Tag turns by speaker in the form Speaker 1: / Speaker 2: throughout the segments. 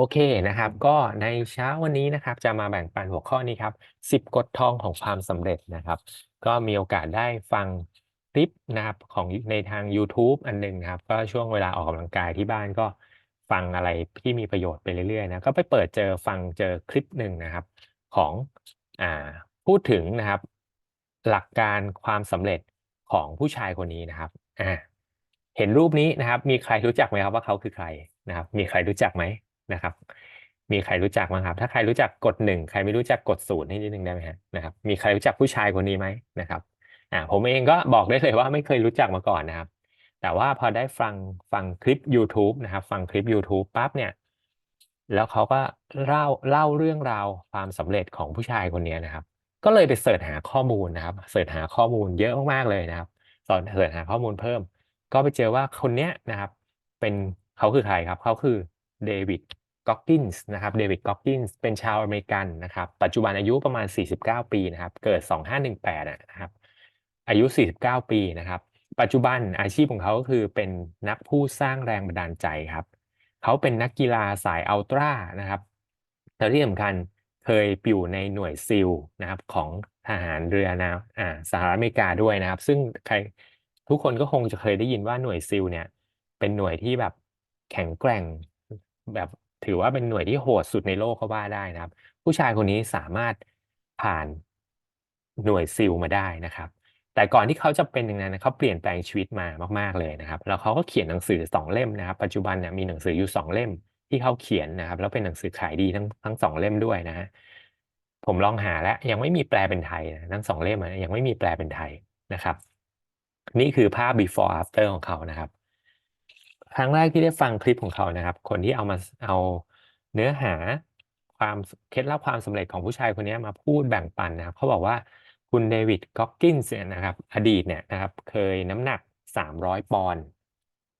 Speaker 1: โอเคนะครับก็ในเช้าวันนี้นะครับจะมาแบ่งปันหัวข้อนี้ครับ 10 กฎทองของความสำเร็จนะครับ ก็มีโอกาสได้ฟังคลิปนะครับของในทางยูทูบอันหนึ่งนะครับ ก็ช่วงเวลาออกกำลังกายที่บ้านก็ฟังอะไรที่มีประโยชน์ไปเรื่อยๆนะก็ไปเปิดเจอฟังเจอคลิปหนึ่งนะครับของอ่าพูดถึงนะครับ หลักการความสำเร็จของผู้ชายคนนี้นะครับอ่าเห็นรูปนี้นะครับ มีใครรู้จักไหมครับว่าเขาคือใครนะครับ มีใครรู้จักไหม นะครับ มีใครรู้จักบ้างครับ ถ้าใครรู้จักกดหนึ่งใครไม่รู้จักกดศูนย์ให้นิดนึงได้ไหมฮะนะครับ มีใครรู้จักผู้ชายคนนี้ไหมนะครับอ่าผมเองก็บอกได้เลยว่าไม่เคยรู้จักมาก่อนนะครับ แต่ว่าพอได้ฟังฟังคลิป YouTube นะครับ ฟังคลิป YouTube ปั๊บเนี่ย แล้วเขาก็เล่าเล่าเรื่องราวความสำเร็จของผู้ชายคนนี้นะครับ ก็เลยไปเสิร์ชหาข้อมูลนะครับ เสิร์ชหาข้อมูลเยอะมากๆเลยนะครับตอนเสิร์ชหาข้อมูลเพิ่ม ก็ไปเจอว่าคนเนี้ยนะครับ เป็นเขาคือใครครับ เขาคือเดวิด ก็อกกินส์นะครับเดวิดก็อกกินส์เป็นชาวอเมริกันนะครับปัจจุบันอายุประมาณ 49 ปีนะครับเกิด 2518นะครับอายุ 49 ปีนะครับปัจจุบันอาชีพของเขาก็คือเป็นนักพูดสร้างแรงบันดาลใจครับเขาเป็นนักกีฬาสายอัลตร้านะครับแล้วที่สำคัญเคยอยู่ในหน่วยซิลนะครับของทหารเรือนะอ่าสหรัฐอเมริกาด้วยนะครับ ซึ่งใครทุกคนก็คงจะเคยได้ยินว่าหน่วยซิลเนี่ยเป็นหน่วยที่แบบแข็งแกร่งแบบ ถือว่าเป็นหน่วยที่โหดสุดในโลกก็ว่าได้นะครับ ผู้ชายคนนี้สามารถผ่านหน่วยซิลมาได้นะครับ แต่ก่อนที่เขาจะเป็นอย่างนั้นเขาเปลี่ยนแปลงชีวิตมามาก ๆเลยนะครับ แล้วเขาก็เขียนหนังสือสองเล่มนะครับ ปัจจุบันเนี่ยมีหนังสืออยู่สองเล่มที่เขาเขียนนะครับ แล้วเป็นหนังสือขายดีทั้งทั้งสองเล่มด้วยนะฮะผมลองหาแล้วยังไม่มีแปลเป็นไทยนะทั้งสองเล่มนะยังไม่มีแปลเป็นไทยนะครับ นี่คือภาพ before after ของเขานะครับ ครั้งแรกที่ได้ฟังคลิปของเขานะครับ คนที่เอามาเอาเนื้อหาความเคล็ดลับความสำเร็จของผู้ชายคนนี้มาพูดแบ่งปันนะครับ เขาบอกว่าคุณเดวิดก็อกกินส์นะครับ อดีตเนี่ยนะครับ เคยน้ำหนัก 300 ปอนด์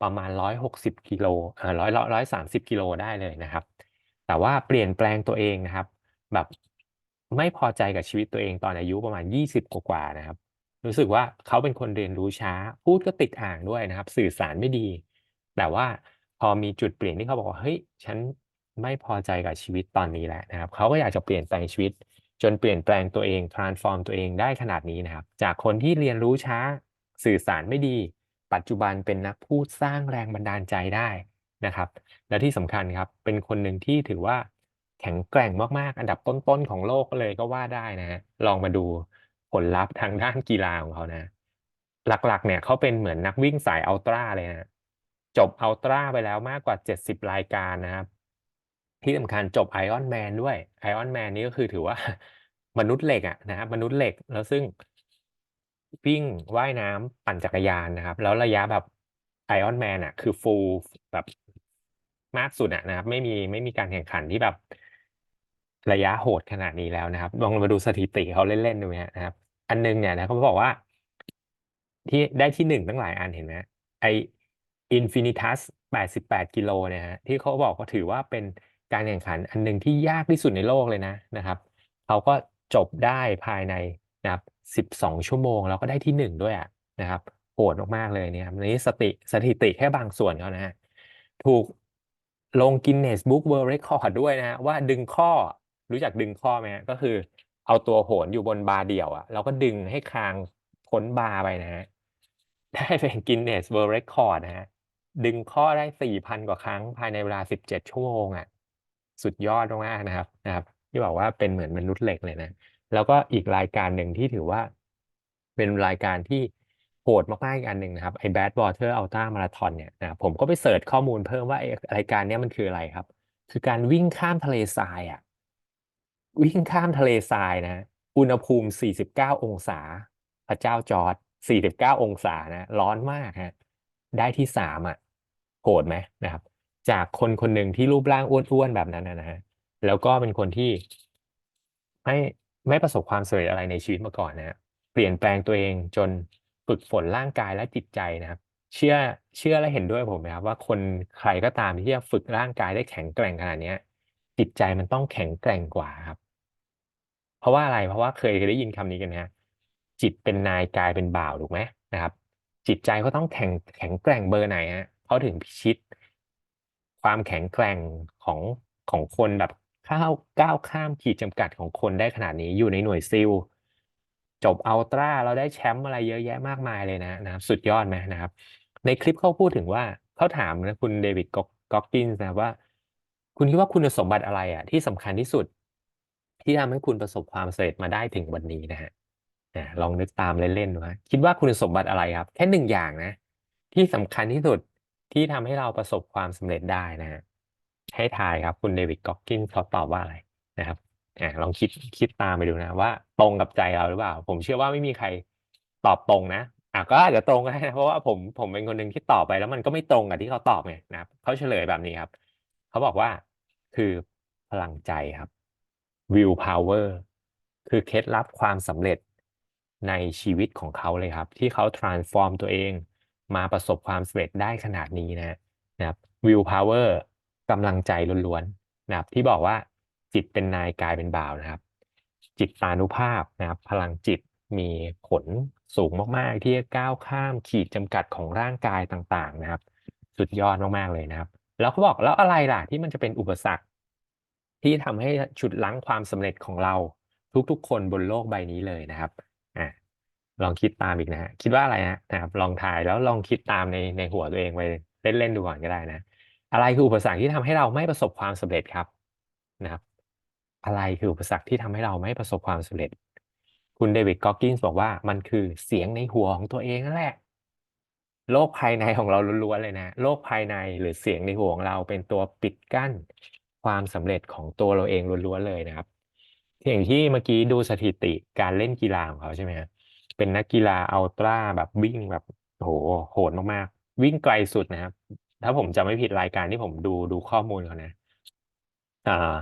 Speaker 1: ประมาณ 160กิโลเอ่อร้อยร้อยสามสิบกิโลได้เลยนะครับ แต่ว่าเปลี่ยนแปลงตัวเองนะครับ แบบไม่พอใจกับชีวิตตัวเองตอนอายุประมาณ 20 กว่าๆนะครับ รู้สึกว่าเขาเป็นคนเรียนรู้ช้า พูดก็ติดอ่างด้วยนะครับ สื่อสารไม่ดี แต่ว่าพอมีจุดเปลี่ยนที่เขาบอกว่าเฮ้ยฉันไม่พอใจกับชีวิตตอนนี้แหล้วนะครับเขาก็อยากจะเปลี่ยนแปลงชีวิต จนเปลี่ยนแปลงตัวเอง transform ตัวเองได้ขนาดนี้นะครับ จากคนที่เรียนรู้ช้าสื่อสารไม่ดี ปัจจุบันเป็นนักพูดสร้างแรงบันดาลใจได้นะครับ และที่สำคัญครับเป็นคนหนึ่งที่ถือว่าแข็งแกร่งมากๆ อันดับต้นๆของโลกเลยก็ว่าได้นะฮะลองมาดูผลลัพธ์ทางด้านกีฬาของเขานะ หลักๆ เนี่ยเขาเป็นเหมือนนักวิ่งสายอัลตร้าเลยนะ จบอัลตร้าไปแล้วมากกว่า 70 รายการนะครับ ที่สำคัญจบไอออนแมนด้วยไอออนแมนนี่ก็คือถือว่ามนุษย์เหล็กอะนะครับมนุษย์เหล็กแล้วซึ่งวิ่งว่ายน้ำปั่นจักรยานนะครับ แล้วระยะแบบไอออนแมนอะคือฟูลแบบมากสุดอะนะครับ ไม่มีไม่มีการแข่งขันที่แบบระยะโหดขนาดนี้แล้วนะครับ ลองมาดูสถิติเขาเล่นๆดูนะครับ อันนึงเนี่ยนะเขาบอกว่า ที่ได้ที่หนึ่งตั้งหลายอันเห็นไหมไอ อินฟินิทัส88 กิโลเนี่ยฮะที่เขาบอกว่าถือว่าเป็นการแข่งขันอันหนึ่งที่ยากที่สุดในโลกเลยนะนะครับเขาก็จบได้ภายในนะครับ12 ชั่วโมง แล้วก็ได้ที่หนึ่งด้วยอะนะครับโหดมากๆเลยเนี่ยครับนี้สติสถิติแค่บางส่วนเขานะฮะถูกลงกินเนสบุ๊กเวิลด์เรคคอร์ดด้วยนะฮะว่าดึงข้อรู้จักดึงข้อไหมฮะก็คือเอาตัวโหนอยู่บนบาร์เดี่ยวอะแล้วก็ดึงให้คางพ้นบาร์ไปนะฮะได้เป็นกินเนสเวิลด์เรคคอร์ดนะฮะ ดึงข้อได้4,000กว่าครั้งภายในเวลา17ชั่วโมงอะสุดยอดมากนะครับนะครับ ที่บอกว่าเป็นเหมือนมนุษย์เหล็กเลยนะ แล้วก็อีกรายการหนึ่งที่ถือว่า เป็นรายการที่โหดมากๆอีกอันหนึ่งนะครับไอ้ Bad Water Ultra Marathon เนี่ยนะผมก็ไปเสิร์ชข้อมูลเพิ่มว่าไอ้รายการเนี้ยมันคืออะไรครับ คือการวิ่งข้ามทะเลทรายอะวิ่งข้ามทะเลทรายนะ อุณหภูมิ 49 องศา พระเจ้าจอร์ด49 องศานะ ร้อนมากฮะ ได้ที่สามอะ โหดไหมนะครับ จากคนคนหนึ่งที่รูปร่างอ้วนๆแบบนั้นนะฮะแล้วก็เป็นคนที่ไม่ไม่ประสบความสำเร็จอะไรในชีวิตมาก่อนนะฮะเปลี่ยนแปลงตัวเองจนฝึกฝนร่างกายและจิตใจนะครับ เชื่อเชื่อและเห็นด้วยผมไหมครับ ว่าคนใครก็ตามที่จะฝึกร่างกายได้แข็งแกร่งขนาดนี้จิตใจมันต้องแข็งแกร่งกว่าครับ เพราะว่าอะไรเพราะว่าเคยได้ยินคำนี้กันไหมฮะจิตเป็นนายกายเป็นบ่าวถูกไหมนะครับ จิตใจเขาต้องแข็งแข็งแกร่งเบอร์ไหนฮะ เขาถึงพิชิต ความแข็งแกร่งของของคนแบบข้าวก้าวข้ามขีดจำกัดของคนได้ขนาดนี้อยู่ในหน่วยซิลจบอัลตร้าเราได้แชมป์อะไรเยอะแยะมากมายเลยนะนะครับ สุดยอดไหมนะครับ ในคลิปเขาพูดถึงว่าเขาถามนะคุณเดวิดก็อกกินส์นะว่า คุณคิดว่าคุณสมบัติอะไรอะที่สำคัญที่สุด ที่ทำให้คุณประสบความสำเร็จมาได้ถึงวันนี้นะฮะลองนึกตามเล่นๆดูฮะคิดว่าคุณสมบัติอะไรครับ แค่หนึ่งอย่างนะ ที่สำคัญที่สุด ที่ทำให้เราประสบความสำเร็จได้นะฮะให้ทายครับคุณเดวิดก็อกกินเขาตอบว่าอะไรนะครับอ่าลองคิดคิดตามไปดูนะว่าตรงกับใจเราหรือเปล่า ผมเชื่อว่าไม่มีใครตอบตรงนะอะก็อาจจะตรงก็ได้นะเพราะว่าผมผมเป็นคนหนึ่งที่ตอบไปแล้วมันก็ไม่ตรงกับที่เขาตอบไงนะครับเขาเฉลยแบบนี้ครับ เขาบอกว่าคือพลังใจครับ will power คือเคล็ดลับความสำเร็จในชีวิตของเขาเลยครับ ที่เขา transform ตัวเอง มาประสบความสำเร็จได้ขนาดนี้นะนะครับ will power กำลังใจล้วนๆนะครับที่บอกว่าจิตเป็นนายกายเป็นบ่าวนะครับ จิตตานุภาพนะครับพลังจิตมีผลสูงมากๆ ที่จะก้าวข้ามขีดจำกัดของร่างกายต่างๆนะครับ สุดยอดมากๆเลยนะครับ แล้วเขาบอกแล้วอะไรล่ะที่มันจะเป็นอุปสรรค ที่ทำให้ฉุดลั้งความสำเร็จของเราทุกๆ คนบนโลกใบนี้เลยนะครับ ลองคิดตามอีกนะฮะคิดว่าอะไรฮะนะครับลองถ่ายแล้วลองคิดตามในในหัวตัวเองไปเล่นๆดูก่อนก็ได้นะ อะไรคืออุปสรรคที่ทำให้เราไม่ประสบความสำเร็จครับนะครับ อะไรคืออุปสรรคที่ทำให้เราไม่ประสบความสำเร็จ คุณเดวิดก็อกกินส์บอกว่ามันคือเสียงในหัวของตัวเองนั่นแหละโลกภายในของเราล้วนๆเลยนะ โลกภายในหรือเสียงในหัวของเราเป็นตัวปิดกั้นความสำเร็จของตัวเราเองล้วนๆเลยนะครับอย่างที่เมื่อกี้ดูสถิติการเล่นกีฬาของเขาใช่ไหมครับ เป็นนักกีฬาอัลตร้าแบบวิ่งแบบโหโหดมากๆ วิ่งไกลสุดนะครับ ถ้าผมจำไม่ผิดรายการที่ผมดูดูข้อมูลเขานะอ่า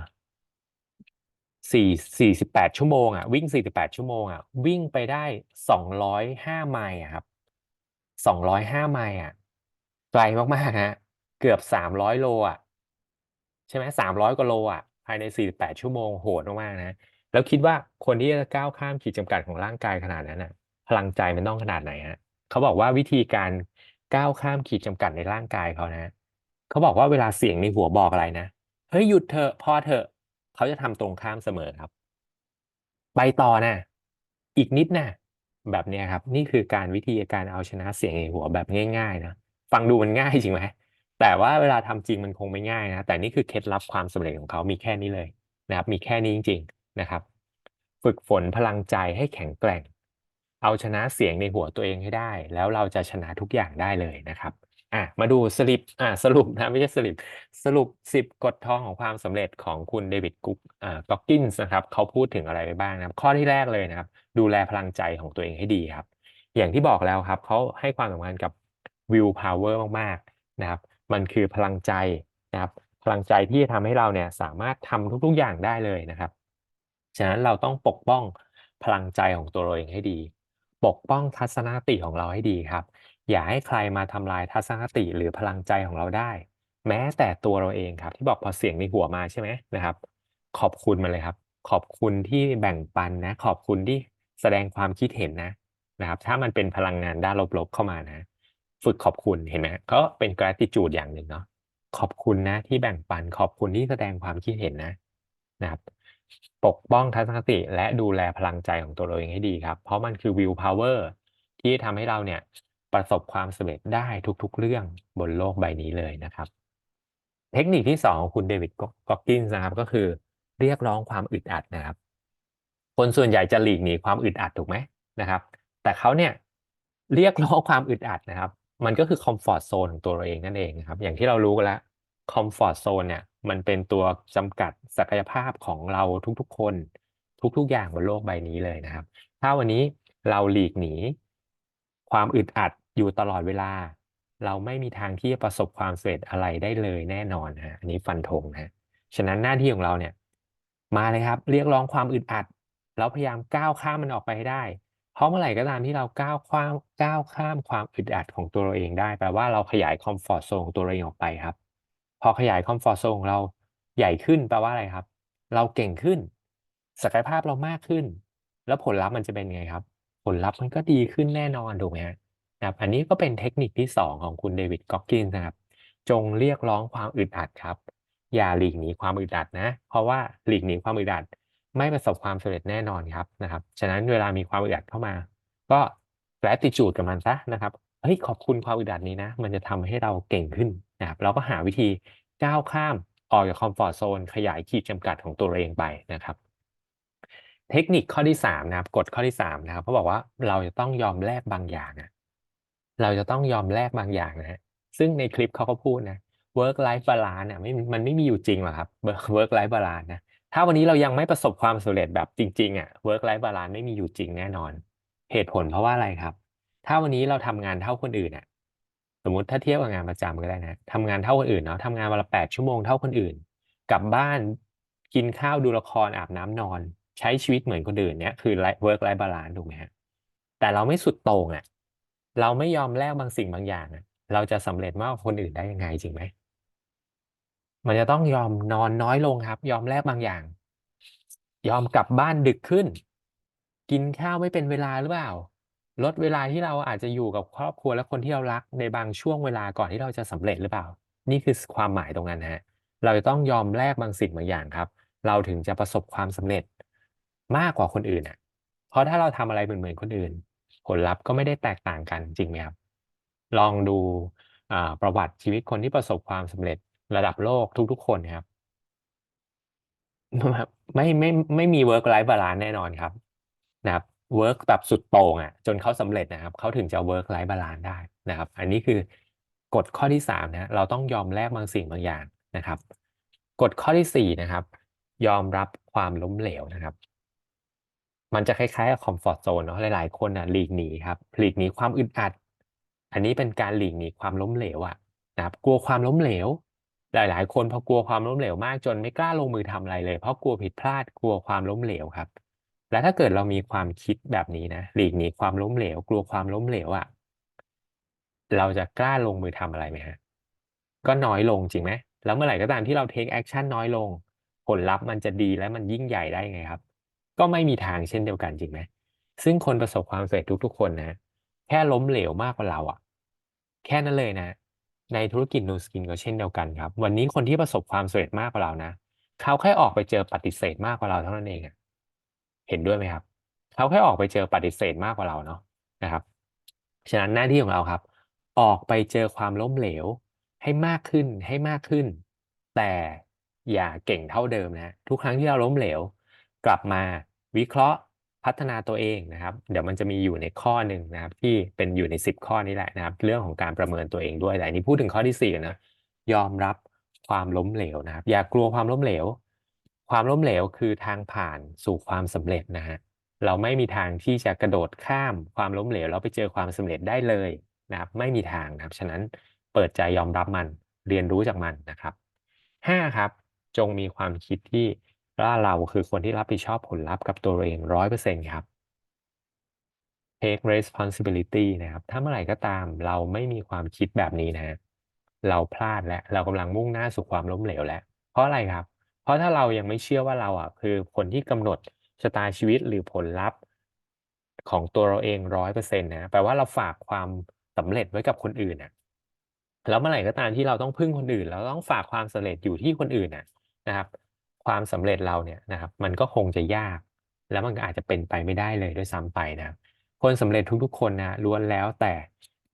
Speaker 1: สี่สี่สิบแปดชั่วโมงอะวิ่งสี่สิบแปดชั่วโมงอะวิ่งไปได้สองร้อยห้าไมล์ครับสองร้อยห้าไมล์อะไกลมากๆฮะเกือบสามร้อยโลอะใช่ไหมสามร้อยกว่าโลอะภายในสี่สิบแปดชั่วโมงโหดมากๆนะ แล้วคิดว่าคนที่จะก้าวข้ามขีดจำกัดของร่างกายขนาดนั้นน่ะ พลังใจมันต้องขนาดไหนฮะเขาบอกว่าวิธีการก้าวข้ามขีดจำกัดในร่างกายเขานะเขาบอกว่าเวลาเสียงในหัวบอกอะไรนะเฮ้ยหยุดเถอะพอเถอะเขาจะทำตรงข้ามเสมอครับ ไปต่อนะอีกนิดนะแบบนี้ครับ นี่คือการวิธีการเอาชนะเสียงในหัวแบบง่ายๆนะฟังดูมันง่ายจริงไหมแต่ว่าเวลาทำจริงมันคงไม่ง่ายนะแต่นี่คือเคล็ดลับความสำเร็จของเขามีแค่นี้เลยนะครับ มีแค่นี้จริง ๆนะครับ ฝึกฝนพลังใจให้แข็งแกร่ง เอาชนะเสียงในหัวตัวเองให้ได้ แล้วเราจะชนะทุกอย่างได้เลยนะครับอะมาดูสลิปอะสรุปนะไม่ใช่สลิปสรุป 10 กฎทองของความสำเร็จของคุณเดวิดกุ๊กอ่าก็อกกินส์นะครับเขาพูดถึงอะไรไปบ้างนะครับ ข้อที่แรกเลยนะครับ ดูแลพลังใจของตัวเองให้ดีครับ อย่างที่บอกแล้วครับเขาให้ความสำคัญกับ will power มากๆนะครับ มันคือพลังใจนะครับ พลังใจที่จะทำให้เราเนี่ยสามารถทำทุกๆอย่างได้เลยนะครับ ฉะนั้นเราต้องปกป้องพลังใจของตัวเราเองให้ดี ปกป้องทัศนคติของเราให้ดีครับ อย่าให้ใครมาทำลายทัศนคติหรือพลังใจของเราได้ แม้แต่ตัวเราเองครับ ที่บอกพอเสียงในหัวมาใช่ไหมนะครับ ขอบคุณมาเลยครับ ขอบคุณที่แบ่งปันนะ ขอบคุณที่แสดงความคิดเห็นนะนะครับ ถ้ามันเป็นพลังงานด้านลบๆเข้ามานะ ฝึกขอบคุณเห็นไหมก็เป็น gratitude อย่างหนึ่งเนาะขอบคุณนะที่แบ่งปันขอบคุณที่แสดงความคิดเห็นนะนะครับ ปกป้องทัศนคติและดูแลพลังใจของตัวเราเองให้ดีครับ เพราะมันคือ will power ที่ทำให้เราเนี่ยประสบความสำเร็จได้ทุกๆ เรื่องบนโลกใบนี้เลยนะครับ เทคนิคที่สองของคุณเดวิดก็อกกินส์นะครับก็คือ เรียกร้องความอึดอัดนะครับ คนส่วนใหญ่จะหลีกหนีความอึดอัดถูกไหมนะครับ แต่เขาเนี่ยเรียกร้องความอึดอัดนะครับ มันก็คือคอมฟอร์ z โซนของตัวเราเองนั่นเองนะครับ อย่างที่เรารู้กันแล้วคอมฟอร์ z โซนเนี่ย มันเป็นตัวจำกัดศักยภาพของเราทุกๆ คน ทุกๆ อย่างบนโลกใบนี้เลยนะครับ ถ้าวันนี้เราหลีกหนี ความอึดอัดอยู่ตลอดเวลา เราไม่มีทางที่จะประสบความสำเร็จอะไรได้เลยแน่นอนฮะอันนี้ฟันธงนะฉะนั้นหน้าที่ของเราเนี่ย มาเลยครับ เรียกร้องความอึดอัด แล้วพยายามก้าวข้ามมันออกไปให้ได้ เพราะเมื่อไหร่ก็ตามที่เราก้าวข้ามก้าวข้ามความอึดอัดของตัวเราเองได้แปลว่าเราขยายคอมฟอร์ z โซนของตัวเราเองออกไปครับ พอขยายคอมฟอร์ z โซนของเราใหญ่ขึ้นแปลว่าอะไรครับ เราเก่งขึ้น ศักยภาพเรามากขึ้น แล้วผลลัพธ์มันจะเป็นไงครับ ผลลัพธ์มันก็ดีขึ้นแน่นอนถูกไหมครับ อันนี้ก็เป็นเทคนิคที่สองของคุณเดวิดก็อกกินนะครับ จงเรียกร้องความอึดอัดครับ อย่าหลีกหนีความอึดอัดนะ เพราะว่าหลีกหนีความอึดอัดไม่ประสบความสำเร็จแน่นอนครับนะครับ ฉะนั้นเวลามีความอึดอัดเข้ามา ก็แ r ติจูดกับมันซะนะครับ เฮ้ยขอบคุณความอึดอัดนี้นะ มันจะทำให้เราเก่งขึ้น นะครับเราก็หาวิธีก้าวข้ามออกจากคอมฟอร์ทโซนขยายขีดจำกัดของตัวเองไปนะครับ เทคนิคข้อที่สามนะครับกฎข้อที่สามนะครับเขาบอกว่าเราจะต้องยอมแลกบางอย่างนะเราจะต้องยอมแลกบางอย่างนะฮะซึ่งในคลิปเขาก็พูดนะ work life balance เนี่ยไม่มันไม่มีอยู่จริงหรอกครับ work life balance นะถ้าวันนี้เรายังไม่ประสบความสำเร็จแบบจริงๆอะ work life balance ไม่มีอยู่จริงแน่นอน เหตุผลเพราะว่าอะไรครับ ถ้าวันนี้เราทำงานเท่าคนอื่นอะ มมติถ้าเทียบกับงานประจำก็ได้นะทำงานเท่าคนอื่นเนาะทำงานวันละแปดชั่วโมงเท่าคนอื่น กลับบ้านกินข้าวดูละครอาบน้ำนอน ใช้ชีวิตเหมือนคนอื่นเนี่ยคือ work life balance ถูกไหมฮะแต่เราไม่สุดโต่งอะเราไม่ยอมแลกบางสิ่งบางอย่างอะ เราจะสำเร็จมากกว่าคนอื่นได้ยังไงจริงไหมมันจะต้องยอมนอนน้อยลงครับ ยอมแลกบางอย่าง ยอมกลับบ้านดึกขึ้น กินข้าวไม่เป็นเวลาหรือเปล่า ลดเวลาที่เราอาจจะอยู่กับครอบครัวและคนที่เรารักในบางช่วงเวลาก่อนที่เราจะสำเร็จหรือเปล่า นี่คือความหมายตรงนั้นฮะเราจะต้องยอมแลกบางสิ่งบางอย่างครับ เราถึงจะประสบความสำเร็จมากกว่าคนอื่นอะ เพราะถ้าเราทำอะไรเหมือนเหมือนคนอื่น ผลลัพธ์ก็ไม่ได้แตกต่างกันจริงไหมครับ ลองดูประวัติชีวิตคนที่ประสบความสำเร็จระดับโลกทุก ๆ คนครับไม่ไม่ไม่มี work life balance แน่นอนครับนะครับ work แบบสุดโต่งอะจนเขาสำเร็จนะครับเขาถึงจะ work life balance ได้นะครับ อันนี้คือกฎข้อที่สามนะเราต้องยอมแลกบางสิ่งบางอย่างนะครับกฎข้อที่สี่นะครับ ยอมรับความล้มเหลวนะครับ มันจะคล้ายๆกับคอมฟอร์ทโซนเนาะหลายๆคนอะหลีกหนีครับหลีกหนีความอึดอัด อันนี้เป็นการหลีกหนีความล้มเหลวอะนะครับ กลัวความล้มเหลว หลาย ๆ คนพอกลัวความล้มเหลวมากจนไม่กล้าลงมือทำอะไรเลย เพราะกลัวผิดพลาดกลัวความล้มเหลวครับ และถ้าเกิดเรามีความคิดแบบนี้นะหลีกหนีความล้มเหลว กลัวความล้มเหลวอะ่ะ เราจะกล้าลงมือทำอะไรไหมฮะ ก็น้อยลงจริงไหมแล้วเมื่อไหร่ก็ตามที่เราเทคแอคชั่นน้อยลง ผลลัพธ์มันจะดีและมันยิ่งใหญ่ได้ไงครับ ก็ไม่มีทางเช่นเดียวกันจริงไหมซึ่งคนประสบความสำเร็จทุกๆ คนนะ แค่ล้มเหลวมากกว่าเราอะ่ะ แค่นั้นเลยนะ ในธุรกิจนูสกินก็เช่นเดียวกันครับ วันนี้คนที่ประสบความสำเร็จมากกว่าเรานะ เขาแค่ออกไปเจอปฏิเสธมากกว่าเราเท่านั้นเอง เห็นด้วยไหมครับเขาแค่ออกไปเจอปฏิเสธมากกว่าเราเนาะนะครับ ฉะนั้นหน้าที่ของเราครับ ออกไปเจอความล้มเหลวให้มากขึ้นให้มากขึ้น แต่อย่าเก่งเท่าเดิมนะทุกครั้งที่เราล้มเหลว กลับมาวิเคราะห์พัฒนาตัวเองนะครับ เดี๋ยวมันจะมีอยู่ในข้อหนึ่งนะครับ ที่เป็นอยู่ในสิบข้อนี้แหละนะครับ เรื่องของการประเมินตัวเองด้วยแต่นี้พูดถึงข้อที่สี่นะยอมรับความล้มเหลวนะครับ อย่ากลัวความล้มเหลว ความล้มเหลวคือทางผ่านสู่ความสำเร็จนะฮะเราไม่มีทางที่จะกระโดดข้ามความล้มเหลวแล้วไปเจอความสำเร็จได้เลยนะครับ ไม่มีทางนะครับ ฉะนั้นเปิดใจยอมรับมันเรียนรู้จากมันนะครับห้าครับ จงมีความคิดที่ว่าเราคือคนที่รับผิดชอบผลลัพธ์กับตัวเองร้อยเปอร์เซ็นต์ครับ take responsibility นะครับ ถ้าเมื่อไหร่ก็ตามเราไม่มีความคิดแบบนี้นะ เราพลาดและเรากำลังมุ่งหน้าสู่ความล้มเหลวแล้ว เพราะอะไรครับ เพราะถ้าเรายังไม่เชื่อว่าเราอะคือคนที่กำหนดชะตาชีวิตหรือผลลัพธ์ของตัวเราเองร้อยเปอร์เซ็นต์นะแปลว่าเราฝากความสำเร็จไว้กับคนอื่นอะแล้วเมื่อไหร่ก็ตามที่เราต้องพึ่งคนอื่น เราต้องฝากความสำเร็จอยู่ที่คนอื่นน่ะนะครับ ความสำเร็จเราเนี่ยนะครับ มันก็คงจะยาก แล้วมันก็อาจจะเป็นไปไม่ได้เลยด้วยซ้ำไปนะคนสำเร็จทุกๆ คนนะล้วนแล้วแต่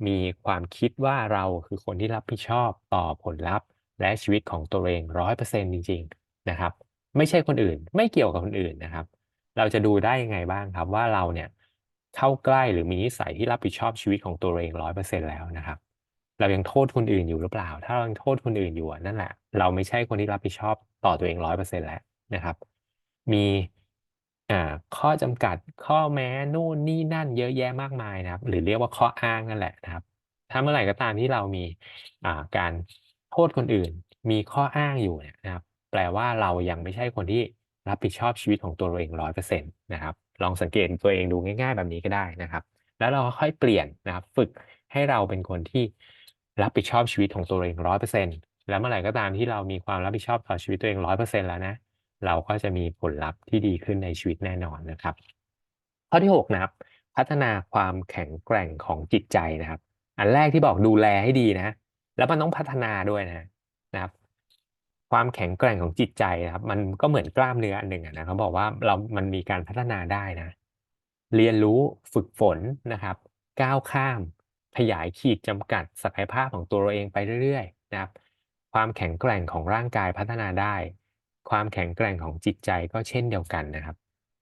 Speaker 1: มีความคิดว่าเราคือคนที่รับผิดชอบต่อผลลัพธ์ และชีวิตของตัวเองร้อยเปอร์เซ็นต์จริง ๆ นะครับ ไม่ใช่คนอื่น ไม่เกี่ยวกับคนอื่นนะครับ เราจะดูได้ยังไงบ้างครับว่าเราเนี่ยเข้าใกล้หรือมีนิสัยที่รับผิดชอบชีวิตของตัวเองร้อยเปอร์เซ็นแล้วนะครับ เรายังโทษคนอื่นอยู่หรือเปล่า ถ้าเรายังโทษคนอื่นอยู่นั่นแหละ เราไม่ใช่คนที่รับผิดชอบต่อตัวเองร้อยเปอร์เซ็นแล้วนะครับ มีอ่าข้อจำกัดข้อแม้นู่นนี่นั่นเยอะแยะมากมายนะครับ หรือเรียกว่าข้ออ้างนั่นแหละนะครับ ถ้าเมื่อไหร่ก็ตามที่เรามีอ่าการโทษคนอื่น มีข้ออ้างอยู่เนี่ยนะครับ แปลว่าเรายังไม่ใช่คนที่รับผิดชอบชีวิตของตัวเราเองร้อยเปอร์เซ็นต์นะครับลองสังเกตตัวเองดูง่ายๆแบบนี้ก็ได้นะครับ แล้วเราค่อยเปลี่ยนนะครับฝึกให้เราเป็นคนที่รับผิดชอบชีวิตของตัวเองร้อยเปอร์เซ็นต์แล้วเมื่อไหร่ก็ตามที่เรามีความรับผิดชอบต่อชีวิตตัวเองร้อยเปอร์เซ็นต์แล้วนะเราก็จะมีผลลัพธ์ที่ดีขึ้นในชีวิตแน่นอนนะครับ ข้อที่6นะครับ พัฒนาความแข็งแกร่งของจิตใจนะครับ อันแรกที่บอกดูแลให้ดีนะ แล้วมันต้องพัฒนาด้วยนะนะครับ ความแข็งแกร่งของจิตใจนะครับ มันก็เหมือนกล้ามเนื้ออันหนึ่งนะเขาบอกว่าเรามันมีการพัฒนาได้นะ เรียนรู้ฝึกฝนนะครับ ก้าวข้าม ขยายขีดจำกัดศักยภาพของตัวเราเองไปเรื่อยๆนะครับ ความแข็งแกร่งของร่างกายพัฒนาได้ ความแข็งแกร่งของจิตใจก็เช่นเดียวกันนะครับ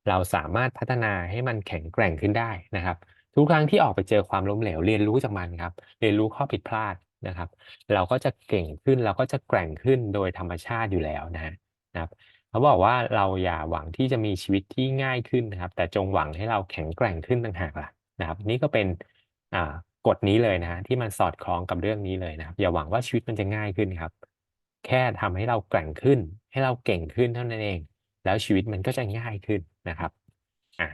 Speaker 1: เราสามารถพัฒนาให้มันแข็งแกร่งขึ้นได้นะครับ ทุกครั้งที่ออกไปเจอความล้มเหลวเรียนรู้จากมันครับ เรียนรู้ข้อผิดพลาด นะครับ เราก็จะเก่งขึ้นเราก็จะแกร่งขึ้นโดยธรรมชาติอยู่แล้วนะนะครับเขาบอกว่าเราอย่าหวังที่จะมีชีวิตที่ง่ายขึ้นนะครับ แต่จงหวังให้เราแข็งแกร่งขึ้นต่างหากล่ะนะครับ นี่ก็เป็นอ่ากฎนี้เลยนะที่มันสอดคล้องกับเรื่องนี้เลยนะครับ อย่าหวังว่าชีวิตมันจะง่ายขึ้นครับ แค่ทำให้เราแกร่งขึ้น ให้เราเก่งขึ้นเท่านั้นเอง แล้วชีวิตมันก็จะง่ายขึ้นนะครับอะ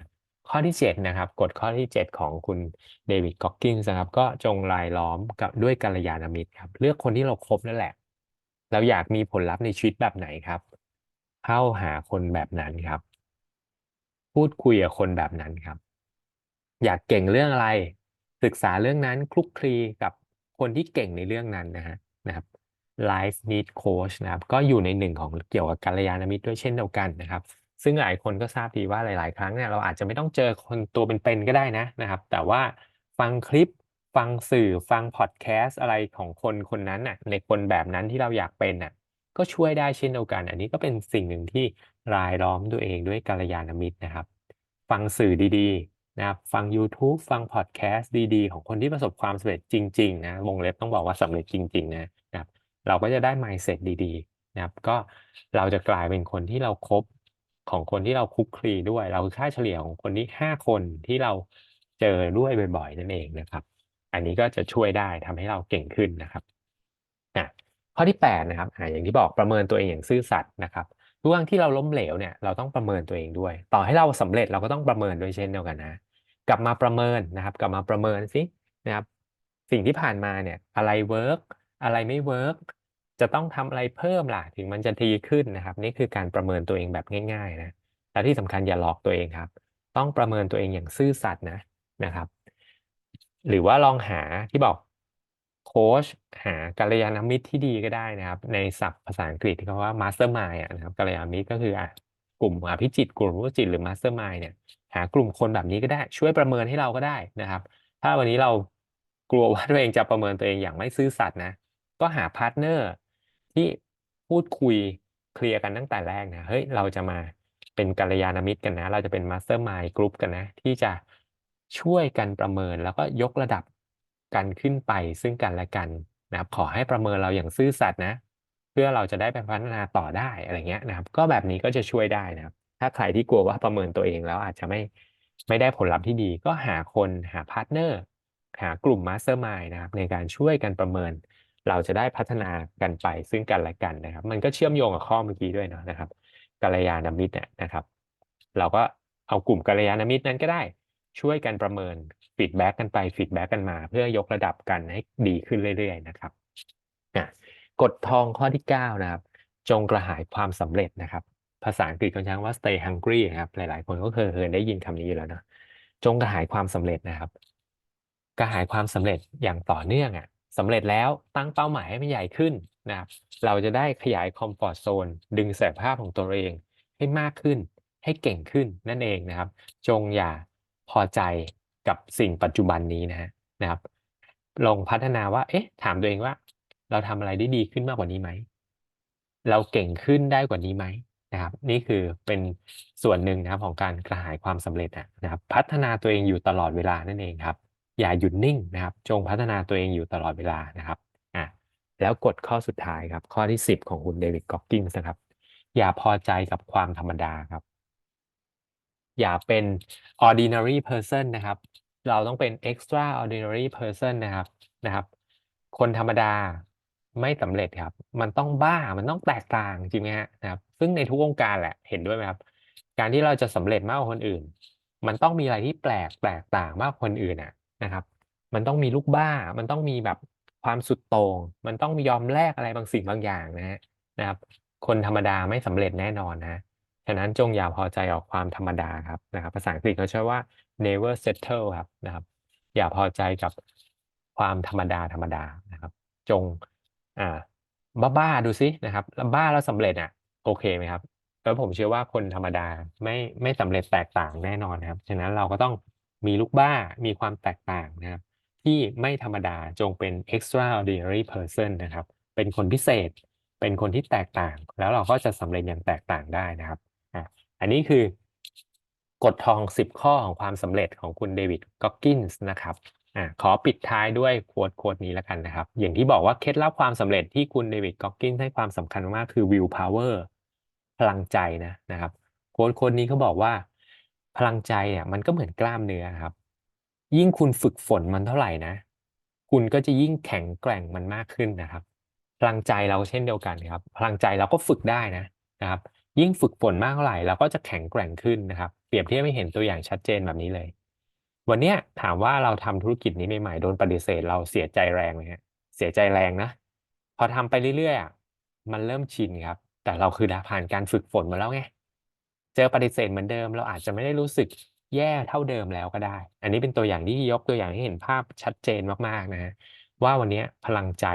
Speaker 1: ข้อที่ 7 นะครับกฎข้อที่ 7 ของคุณเดวิดก็อกกินส์นะครับ ก็จงรายล้อมกับด้วยกัลยาณมิตรครับ เลือกคนที่เราคบนั่นแหละ เราอยากมีผลลัพธ์ในชีวิตแบบไหนครับ เข้าหาคนแบบนั้นครับ พูดคุยกับคนแบบนั้นครับ อยากเก่งเรื่องอะไร ศึกษาเรื่องนั้นคลุกคลีกับคนที่เก่งในเรื่องนั้นนะฮะนะครับ Life Need Coach นะครับ ก็อยู่ในหนึ่งของเกี่ยวกับกัลยาณมิตรด้วยเช่นเดียวกันนะครับ ซึ่งหลายคนก็ทราบดีว่าหลาย ๆ ครั้งเนี่ยเราอาจจะไม่ต้องเจอคนตัวเป็นๆก็ได้นะนะครับ แต่ว่าฟังคลิป ฟังสื่อฟังพอดแคสต์อะไรของคนคนนั้นน่ะในคนแบบนั้นที่เราอยากเป็นน่ะก็ช่วยได้เช่นเดียวกัน อันนี้ก็เป็นสิ่งหนึ่งที่รายล้อมตัวเองด้วยกัลยาณมิตรนะครับ ฟังสื่อดีๆนะครับฟังยูทูบฟังพอดแคสต์ดีๆ ของคนที่ประสบความสำเร็จจริงๆนะวงเล็บต้องบอกว่าสำเร็จจริงๆนะครับเราก็จะได้ mindset ดีๆนะครับก็เราจะกลายเป็นคนที่เราครบ ของคนที่เราคุกคลีด้วย เราคือค่าเฉลี่ยของคนที่5คนที่เราเจอด้วยบ่อยๆนั่นเองนะครับ อันนี้ก็จะช่วยได้ทำให้เราเก่งขึ้นนะครับอะข้อที่8นะครับออย่างที่บอกประเมินตัวเองอย่างซื่อสัตย์นะครับทุกครั้งที่เราล้มเหลวเนี่ยเราต้องประเมินตัวเองด้วย ต่อให้เราสำเร็จเราก็ต้องประเมินด้วยเช่นเดียวกันนะ กลับมาประเมินนะครับ กลับมาประเมินสินะครับ สิ่งที่ผ่านมาเนี่ยอะไรเวิร์กอะไรไม่เวิร์ก จะต้องทำอะไรเพิ่มล่ะถึงมันจะดีขึ้นนะครับ นี่คือการประเมินตัวเองแบบง่ายๆนะและที่สำคัญอย่าหลอกตัวเองครับ ต้องประเมินตัวเองอย่างซื่อสัตย์นะนะครับ หรือว่าลองหาที่บอกโค้ชหากัลยาณมิตรที่ดีก็ได้นะครับ ในศัพท์ภาษาอังกฤษที่เขาว่า mastermind อะนะครับกัลยาณมิตรก็คืออะกลุ่มอภิจิตกลุ่มรู้จิตหรือ mastermind เนี่ย หากลุ่มคนแบบนี้ก็ได้ ช่วยประเมินให้เราก็ได้นะครับ ถ้าวันนี้เรากลัวว่าตัวเองจะประเมินตัวเองอย่างไม่ซื่อสัตย์นะ ก็หาพาร์ทเนอร์ ที่พูดคุยเคลียร์กันตั้งแต่แรกนะเฮ้ยเราจะมาเป็นกัลยาณมิตรกันนะ เราจะเป็น mastermind group กันนะ ที่จะช่วยกันประเมินแล้วก็ยกระดับกันขึ้นไปซึ่งกันและกันนะครับขอให้ประเมินเราอย่างซื่อสัตย์นะ เพื่อเราจะได้ไปพัฒนาต่อได้อะไรเงี้ยนะครับ ก็แบบนี้ก็จะช่วยได้นะครับ ถ้าใครที่กลัวว่าประเมินตัวเองแล้วอาจจะไม่ไม่ได้ผลลัพธ์ที่ดีก็หาคนหาพาร์ทเนอร์หากลุ่มมาสเตอร์มายนะครับในการช่วยกันประเมิน เราจะได้พัฒนากันไปซึ่งกันและกันนะครับ มันก็เชื่อมโยงกับข้อเมื่อกี้ด้วยเนาะนะครับกัลยาณมิตรเนี่ยนะครับ เราก็เอากลุ่มกัลยาณมิตรนั้นก็ได้ช่วยกันประเมินฟีดแบ็กกันไปฟีดแบ็กกันมา เพื่อยกระดับกันให้ดีขึ้นเรื่อยๆนะครับอะกฎทองข้อที่ 9 นะครับ จงกระหายความสำเร็จนะครับ ภาษาอังกฤษเขาใช้ว่า stay hungry นะครับ หลายๆ คนก็เคยเคยได้ยินคำนี้อยู่แล้วเนาะจงกระหายความสำเร็จนะครับ กระหายความสำเร็จอย่างต่อเนื่องอะ สำเร็จแล้วตั้งเป้าหมายให้มันใหญ่ขึ้นนะครับเราจะได้ขยายคอมฟอร์ z โซนดึงศักยภาพของตัวเองให้มากขึ้นให้เก่งขึ้นนั่นเองนะครับ จงอย่าพอใจกับสิ่งปัจจุบันนี้นะฮะนะครับ ลองพัฒนาว่า เอ๊ะ ถามตัวเองว่า เราทำอะไรได้ดีขึ้นมากกว่านี้ไหม เราเก่งขึ้นได้กว่านี้ไหมนะครับ นี่คือเป็นส่วนหนึ่งนะครับของการกระหายความสำเร็จนะครับ พัฒนาตัวเองอยู่ตลอดเวลานั่นเองครับ อย่าหยุดนิ่งนะครับ จงพัฒนาตัวเองอยู่ตลอดเวลานะครับอะแล้วกฎข้อสุดท้ายครับ ข้อที่ 10 ของคุณเดวิดก็อกกินส์นะครับ อย่าพอใจกับความธรรมดาครับ อย่าเป็น ordinary person นะครับ เราต้องเป็น extraordinary person นะครับนะครับ คนธรรมดาไม่สำเร็จครับ มันต้องบ้า มันต้องแตกต่างจริงไหมฮะนะครับ ซึ่งในทุกวงการแหละ เห็นด้วยไหมครับ การที่เราจะสำเร็จมากกว่าคนอื่น มันต้องมีอะไรที่แปลกแตกต่างมากกว่าคนอื่นอะ นะครับ มันต้องมีลูกบ้า มันต้องมีแบบความสุดโต่งมันต้องยอมแลกอะไรบางสิ่งบางอย่างนะนะครับ คนธรรมดาไม่สำเร็จแน่นอนนะฉะนั้นจงอย่าพอใจกับความธรรมดาครับนะครับ ภาษาอังกฤษเขาใช้ว่า never settle ครับนะครับ อย่าพอใจกับความธรรมดาธรรมดานะครับ จงอ่าบ้าๆดูซินะครับแล้วบ้าแล้วสำเร็จอะโอเคไหมครับ?แล้วผมเชื่อว่าคนธรรมดาไม่ไม่สำเร็จแตกต่างแน่นอนครับ ฉะนั้นเราก็ต้อง มีลูกบ้ามีความแตกต่างนะครับ ที่ไม่ธรรมดาจงเป็น extraordinary person นะครับ เป็นคนพิเศษ เป็นคนที่แตกต่าง แล้วเราก็จะสำเร็จอย่างแตกต่างได้นะครับอาอันนี้คือกฎทอง 10 ข้อของความสำเร็จของคุณ David Goggins นะครับอขอปิดท้ายด้วยโควตโควตนี้แล้วกันนะครับ อย่างที่บอกว่าเคล็ดลับความสำเร็จที่คุณ David Goggins ให้ความสำคัญมากคือ will power พลังใจนะนะครับโควตโควตนี้เขาบอกว่า พลังใจอะมันก็เหมือนกล้ามเนื้อครับ ยิ่งคุณฝึกฝนมันเท่าไหร่นะ คุณก็จะยิ่งแข็งแกร่งมันมากขึ้นนะครับ พลังใจเราเช่นเดียวกันครับ พลังใจเราก็ฝึกได้นะนะครับ ยิ่งฝึกฝนมากเท่าไหร่เราก็จะแข็งแกร่งขึ้นนะครับ เปรียบเทียบให้เห็นตัวอย่างชัดเจนแบบนี้เลย วันเนี้ยถามว่าเราทำธุรกิจนี้ใหม่ๆโดนปฏิเสธเราเสียใจแรงไหมครับ?เสียใจแรงนะ พอทำไปเรื่อยๆมันเริ่มชินครับ แต่เราคือผ่านการฝึกฝนมาแล้วไง เจอปฏิเสธเหมือนเดิม เราอาจจะไม่ได้รู้สึกแย่เท่าเดิมแล้วก็ได้ อันนี้เป็นตัวอย่างที่ยกตัวอย่างให้เห็นภาพชัดเจนมากๆนะว่าวันนี้พลังใจ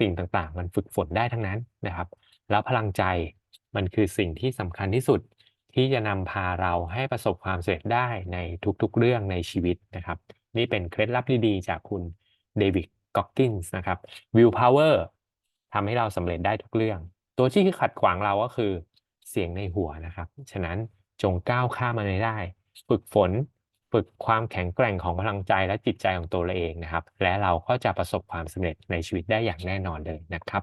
Speaker 1: สิ่งต่างๆ มันฝึกฝนได้ทั้งนั้นนะครับ แล้วพลังใจมันคือสิ่งที่สำคัญที่สุดที่จะนำพาเราให้ประสบความสำเร็จได้ในทุกๆเรื่องในชีวิตนะครับ นี่เป็นเคล็ดลับดีๆ จากคุณ David Goggins นะครับ will power ทำให้เราสำเร็จได้ทุกเรื่อง ตัวที่ขัดขวางเราก็คือ เสียงในหัวนะครับ ฉะนั้นจงก้าวข้ามมันได้ ฝึกฝน ฝึกความแข็งแกร่งของพลังใจและจิตใจของตัวเราเองนะครับ และเราก็จะประสบความสำเร็จในชีวิตได้อย่างแน่นอนเลยนะครับ